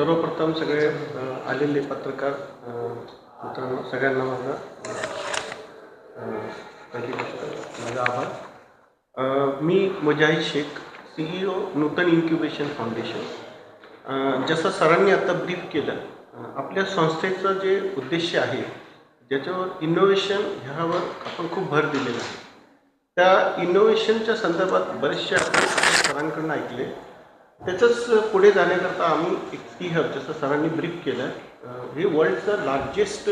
सर्वप्रथम सगळे आलेले पत्रकार मित्रांनो सगळ्यांना माझा पहिली गोष्ट माझा आभार. मी Mujahid Shaikh CEO Nutan incubation foundation जसं सरांनी आता ब्रीफ केलं आपल्या संस्थेचं जे उद्देश आहे ज्याच्यावर इनोव्हेशन ह्यावर आपण खूप भर दिलेला आहे. त्या इनोव्हेशनच्या संदर्भात बरेचसे आपण सरांकडून ऐकले. त्याचंच पुढे जाण्याकरता आम्ही एक टी हब जसं सरांनी ब्रीफ केलं आहे हे वर्ल्डचं लार्जेस्ट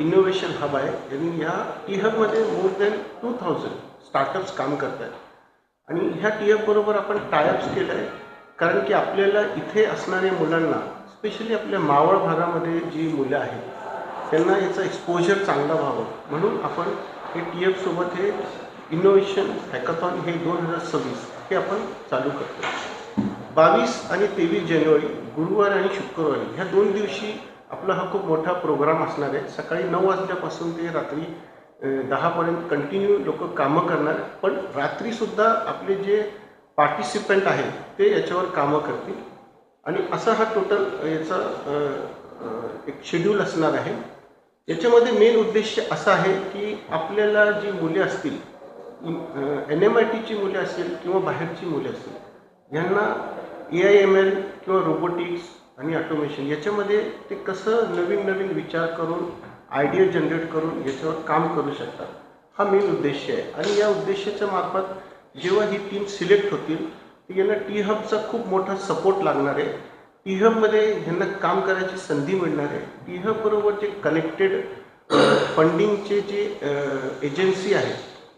इनोव्हेशन हब आहे. आणि ह्या T हबमध्ये more than two thousand startups काम करत आहेत आणि ह्या टी हबबरोबर आपण टायअप्स केलं आहे कारण की आपल्याला इथे असणाऱ्या मुलांना स्पेशली आपल्या मावळ भागामध्ये जी मुलं आहेत त्यांना याचा एक्सपोजर चांगला व्हावं. म्हणून आपण हे टी एफसोबत हे इनोव्हेशन हॅकथॉन हे दोन हजार सव्वीस हे आपण चालू करतो बावीस आणि तेवीस जानेवारी गुरुवार आणि शुक्रवारी ह्या दोन दिवशी आपला हा खूप मोठा प्रोग्राम असणार आहे. सकाळी नऊ वाजल्यापासून ते रात्री दहापर्यंत कंटिन्यू लोक कामं करणार पण रात्रीसुद्धा आपले जे पार्टिसिपंट आहेत ते याच्यावर कामं करतील. आणि असा हा टोटल याचा एक शेड्यूल असणार आहे. याच्यामध्ये मेन उद्देश असा आहे की आपल्याला जी मुले असतील एन एम आय टीची मुले असतील किंवा बाहेरची मुले असतील यांना ए आय एम एल किंवा रोबोटिक्स आणि ऑटोमेशन याच्यामध्ये ते कसं नवीन नवीन विचार करून आयडिया जनरेट करून याच्यावर काम करू शकतात. हा मेन उद्देश आहे. आणि या उद्देशाच्या मार्फत जेव्हा ही टीम सिलेक्ट होतील तर यांना टी हबचा खूप मोठा सपोर्ट लागणार आहे. टी हबमध्ये ह्यांना काम करायची संधी मिळणार आहे. टी हब बरोबर जे कनेक्टेड फंडिंगचे जे एजन्सी आहे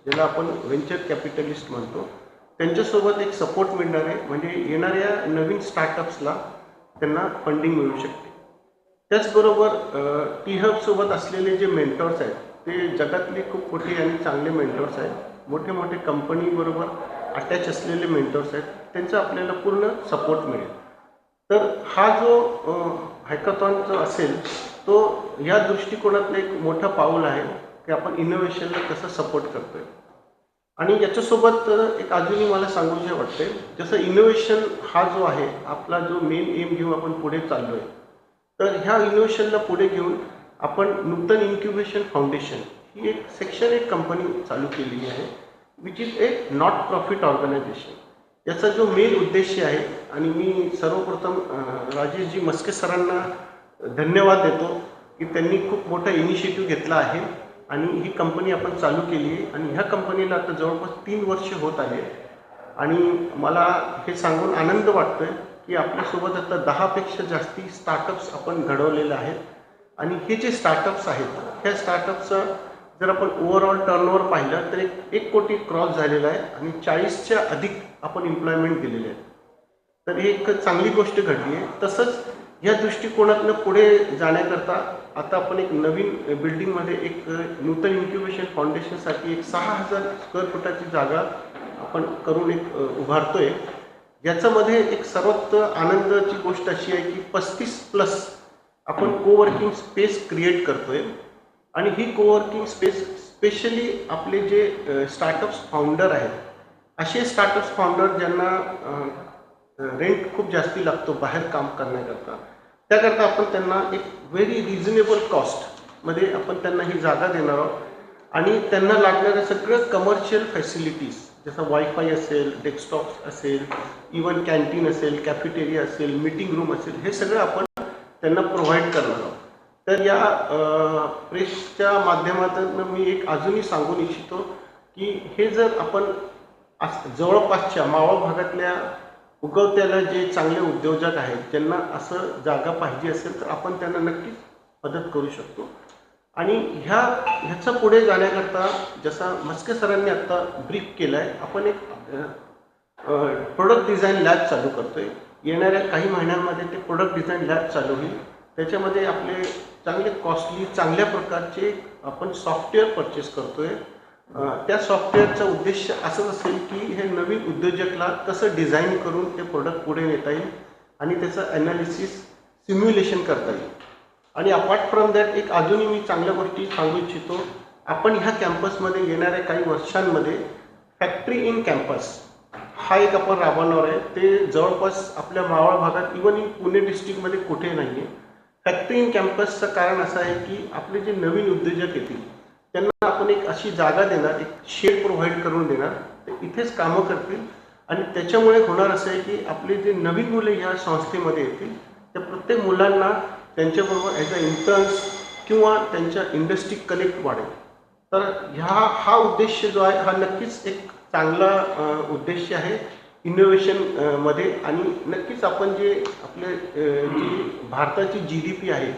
ज्याला आपण व्हेंचर कॅपिटलिस्ट म्हणतो त्यांच्यासोबत एक सपोर्ट मिळणार आहे. म्हणजे येणाऱ्या नवीन स्टार्टअप्सला त्यांना फंडिंग मिळू शकते. त्याचबरोबर टी हबसोबत असलेले जे मेंटॉर्स आहेत ते जगातले खूप मोठे आणि चांगले मेंटॉर्स आहेत. मोठे मोठे कंपनीबरोबर अटॅच असलेले मेंटॉर्स आहेत. त्यांचा आपल्याला पूर्ण सपोर्ट मिळेल. तर हा जो हॅकॉथॉन जो असेल तो या दृष्टिकोनातलं एक मोठं पाऊल आहे की आपण इनोव्हेशनला कसं सपोर्ट करतोय. आणि याच्यासोबत एक अजूनही मला सांगूशे वाटते जसं इनोव्हेशन हा जो आहे आपला जो मेन एम घेऊन आपण पुढे चाललो आहे तर ह्या इनोव्हेशनला पुढे घेऊन आपण नूतन इन्क्युबेशन फाउंडेशन ही एक सेक्शन एक कंपनी चालू केलेली आहे which is a not profit organisation याचा जो मेन उद्देश आहे आणि मी सर्वप्रथम राजेशजी मस्के सरांना धन्यवाद देतो की त्यांनी खूप मोठा इनिशिएटिव्ह घेतला आहे. आणि ही कंपनी आपण चालू केली आहे आणि ह्या कंपनीला आता जवळपास तीन वर्ष होत आले आणि मला हे सांगून आनंद वाटतोय की आपल्यासोबत आता दहापेक्षा जास्ती स्टार्टअप्स आपण घडवलेले आहेत. आणि हे जे स्टार्टअप्स आहेत ह्या स्टार्टअपचं जर आपण ओव्हरऑल टर्नओव्हर पाहिलं तर एक एक कोटी क्रॉस झालेला आहे आणि चाळीसच्या अधिक आपण एम्प्लॉयमेंट दिलेले आहेत. तर ही एक चांगली गोष्ट घडली आहे. तसंच या दृष्टिकोनातनं पुढे जाण्याकरता आता आपण एक नवीन बिल्डिंगमध्ये एक नूतन इन्क्युबेशन फाउंडेशनसाठी एक सहा हजार स्क्वेअर फुटाची जागा आपण करून एक उभारतो उभारतोय. याच्यामध्ये एक सर्वात आनंदाची गोष्ट अशी आहे की पस्तीस प्लस आपण कोवर्किंग स्पेस क्रिएट करतोय. आणि ही कोवर्किंग स्पेस स्पेशली आपले जे स्टार्टअप्स फाउंडर आहेत असे स्टार्टअप्स फाउंडर ज्यांना रेंट खूप जास्ती लागतो बाहेर काम करण्याकरता. त्याकरता आपण त्यांना एक व्हेरी रिझनेबल कॉस्टमध्ये आपण त्यांना ही जागा देणार आहोत. आणि त्यांना लागणाऱ्या सगळं कमर्शियल फॅसिलिटीज जसं वायफाय असेल डेस्कटॉप असेल इवन कॅन्टीन असेल कॅफेटेरिया असेल मीटिंग रूम असेल हे सगळं आपण त्यांना प्रोव्हाइड करणार आहोत. तर या प्रेसच्या माध्यमातून मी एक अजूनही सांगून इच्छितो की हे जर आपण जवळपासच्या मावळ भागातल्या उगवत्याला जे चांगले उद्योजक आहेत त्यांना असं जागा पाहिजे असेल तर आपण त्यांना नक्कीच मदत करू शकतो. आणि ह्या ह्याचा पुढे जाण्याकरता जसा मस्के सरांनी आत्ता ब्रीफ केलं आहे आपण एक प्रोडक्ट डिझाईन लॅब चालू करतो आहे येणाऱ्या काही महिन्यांमध्ये ते प्रोडक्ट डिझाईन लॅब चालू होईल. त्याच्यामध्ये आपले चांगले कॉस्टली चांगल्या प्रकारचे आपण सॉफ्टवेअर परचेस करतो आहे त्या सॉफ्टवेअरचा उद्देश असंच असेल की हे नवीन उद्योजकला कसं डिझाईन करून ते प्रोडक्ट पुढे नेता येईल आणि त्याचं ॲनालिसिस सिम्युलेशन करता येईल. आणि अपार्ट फ्रॉम दॅट एक अजूनही मी चांगल्या गोष्टी सांगू इच्छितो. आपण ह्या कॅम्पसमध्ये येणाऱ्या काही वर्षांमध्ये फॅक्टरी इन कॅम्पस हा एक आपण राबवणार आहे. ते जवळपास आपल्या मावळ भागात इवन इन पुणे डिस्ट्रिक्टमध्ये कुठे नाही आहे फॅक्टरी इन कॅम्पसचं कारण असं आहे की आपले जे नवीन उद्योजक येतील त्यांना आपण एक अशी जागा देणार एक शेड प्रोव्हाइड करून देणार. ते इथेच कामं करतील. आणि त्याच्यामुळे होणार असं आहे की आपली जी नवीन मुले ह्या संस्थेमध्ये येतील त्या प्रत्येक मुलांना त्यांच्याबरोबर ॲज अ इंटर्न्स किंवा त्यांच्या इंडस्ट्री कनेक्ट वाढेल. तर ह्या हा उद्देश जो आहे हा नक्कीच एक चांगला उद्देश आहे इनोव्हेशनमध्ये. आणि नक्कीच आपण जे आपले जी भारताची जी डी पी आहे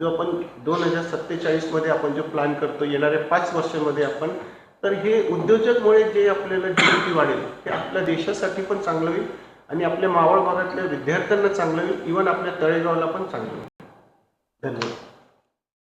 जो आपण दोन हजार सत्तेचाळीसमध्ये आपण जो प्लॅन करतो येणाऱ्या पाच वर्षामध्ये आपण तर हे उद्योजकमुळे जे आपल्याला जी डी पी वाढेल ते आपल्या देशासाठी पण चांगलं होईल आणि आपल्या मावळ भागातल्या विद्यार्थ्यांना चांगलं होईल. इवन आपल्या तळेगावला पण चांगलं होईल. धन्यवाद.